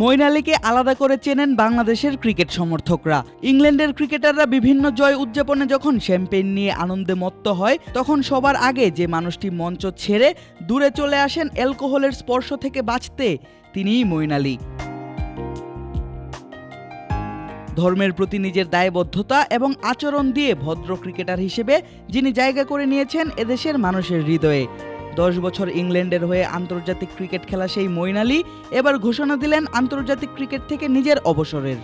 মঈন আলীকে আলাদা করে চেনেন বাংলাদেশের ক্রিকেট সমর্থকরা। ইংল্যান্ডের ক্রিকেটাররা বিভিন্ন জয় উদযাপনে যখন শ্যাম্পেন নিয়ে আনন্দে মত্ত হয়, তখন সবার আগে যে মানুষটি মঞ্চ ছেড়ে দূরে চলে আসেন অ্যালকোহলের স্পর্শ থেকে বাঁচতে তিনিই মঈন আলী ধর্মের প্রতি নিজের দায়বদ্ধতা এবং আচরণ দিয়ে ভদ্র ক্রিকেটার হিসেবে যিনি জায়গা করে নিয়েছেন এদেশের মানুষের হৃদয়ে। দশ বছর ইংল্যান্ডের হয়ে আন্তর্জাতিক ক্রিকেট খেলা সেই মঈন আলী এবার ঘোষণা দিলেন আন্তর্জাতিক ক্রিকেট থেকে নিজের অবসরের।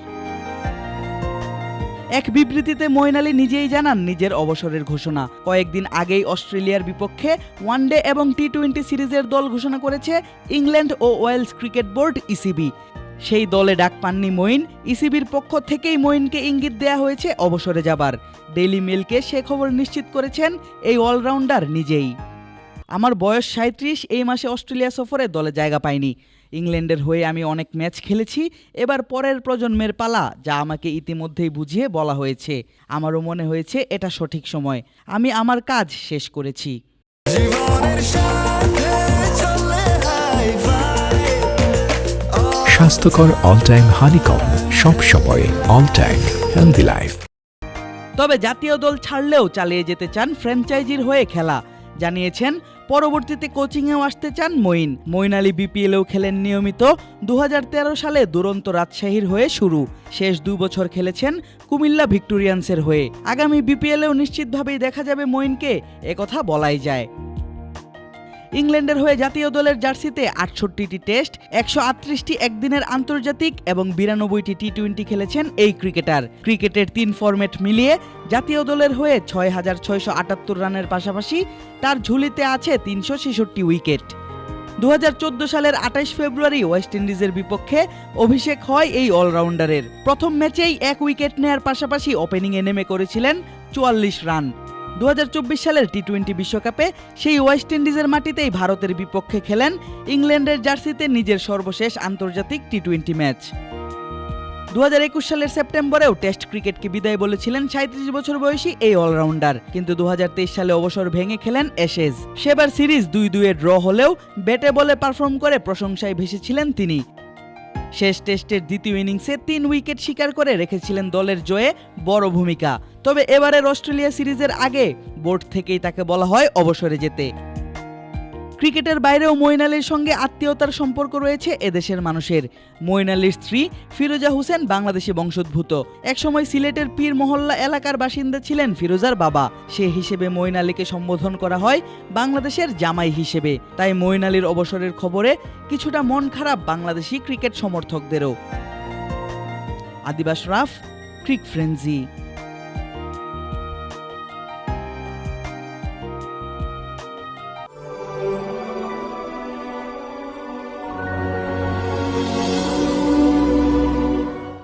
এক বিবৃতিতে আলী নিজেই জানান নিজের অবসরের ঘোষণা। কয়েকদিন আগেই অস্ট্রেলিয়ার বিপক্ষে ওয়ানডে এবং টি টোয়েন্টি সিরিজের দল ঘোষণা করেছে ইংল্যান্ড ও ওয়েলস ক্রিকেট বোর্ড ইসিবি। সেই দলে ডাক পাননি মঈন ইসিবির পক্ষ থেকেই মঈনকে ইঙ্গিত দেয়া হয়েছে অবসরে যাবার। ডেইলি মেলকে সে খবর নিশ্চিত করেছেন এই অলরাউন্ডার নিজেই। আমার বয়স সাঁত্রিশ এই মাসে অস্ট্রেলিয়া সফরে দলে জায়গা পাইনি। ইংল্যান্ডের হয়ে আমি অনেক ম্যাচ খেলেছি এবার পরের প্রজন্মের পালা যা আমাকে ইতিমধ্যেই বুঝিয়ে বলা হয়েছে। আমারও মনে হয়েছে এটা সঠিক সময়। আমি আমার কাজ শেষ করেছি। স্বাস্থ্যকর অল টাইম হানিকম সব সময় অল টাইম হেলদি লাইফ। তবে জাতীয় দল ছাড়লেও চালিয়ে যেতে চান ফ্র্যাঞ্চাইজির হয়ে খেলা। জানিয়েছেন পরবর্তীতে কোচিংয়েও আসতে চান মঈন। মঈন আলী বিপিএলেও খেলেন নিয়মিত। দু হাজার তেরো সালে দুরন্ত রাজশাহীর হয়ে শুরু। শেষ দুই বছর খেলেছেন কুমিল্লা ভিক্টোরিয়ান্সের হয়ে। আগামী বিপিএলেও নিশ্চিতভাবেই দেখা যাবে মঈনকে, একথা বলাই যায়। ইংল্যান্ডের হয়ে জাতীয় দলের জার্সিতে আটষট্টিটি টেস্ট, একশো আটত্রিশটি একদিনের আন্তর্জাতিক এবং বিরানব্বইটি টি টোয়েন্টি খেলেছেন এই ক্রিকেটার। ক্রিকেটের তিন ফরম্যাট মিলিয়ে জাতীয় দলের হয়ে ছয় হাজার ছয়শো আটাত্তর রানের পাশাপাশি তার ঝুলিতে আছে তিনশো ছেষট্টি উইকেট। দু হাজার চোদ্দ সালের আঠাশ ফেব্রুয়ারি ওয়েস্ট ইন্ডিজের বিপক্ষে অভিষেক হয় এই অলরাউন্ডারের। প্রথম ম্যাচেই এক উইকেট নেয়ার পাশাপাশি ওপেনিংয়ে নেমে করেছিলেন চুয়াল্লিশ রান। দু হাজার চব্বিশ সালের টি টোয়েন্টি বিশ্বকাপে সেই ওয়েস্ট ইন্ডিজের মাটিতেই ভারতের বিপক্ষে খেলেন ইংল্যান্ডের জার্সিতে নিজের সর্বশেষ আন্তর্জাতিক টি টোয়েন্টি ম্যাচ। দু হাজার একুশ সালের সেপ্টেম্বরেও টেস্ট ক্রিকেটকে বিদায় বলেছিলেন সাঁত্রিশ বছর বয়সী এই অলরাউন্ডার। কিন্তু দু হাজার তেইশ সালে অবসর ভেঙে খেলেন অ্যাশেজ সেবার সিরিজ দুই দুয়ে ড্র হলেও ব্যাটে বলে পারফর্ম করে প্রশংসায় ভেসেছিলেন তিনি। শেষ টেস্টের দ্বিতীয় ইনিংসে তিন উইকেট শিকার করে রেখেছিলেন দলের জয়ে বড় ভূমিকা। তবে এবারের অস্ট্রেলিয়া সিরিজের আগে বোর্ড থেকেই তাকে বলা হয় অবসরে যেতে। ক্রিকেটের বাইরেও মইন আলীর সঙ্গে আত্মীয়তার সম্পর্ক রয়েছে এদেশের মানুষের। মইন আলীর স্ত্রী ফিরোজা হোসেন বাংলাদেশি বংশোদ্ভূত। একসময় সিলেটের পীর মহল্লা এলাকার বাসিন্দা ছিলেন ফিরোজার বাবা। সে হিসেবে মইন আলীকে সম্বোধন করা হয় বাংলাদেশের জামাই হিসেবে। তাই মইন আলীর অবসরের খবরে কিছুটা মন খারাপ বাংলাদেশি ক্রিকেট সমর্থকদেরও। আদিবাস রাফ, ক্রিক ফ্রেন্সি।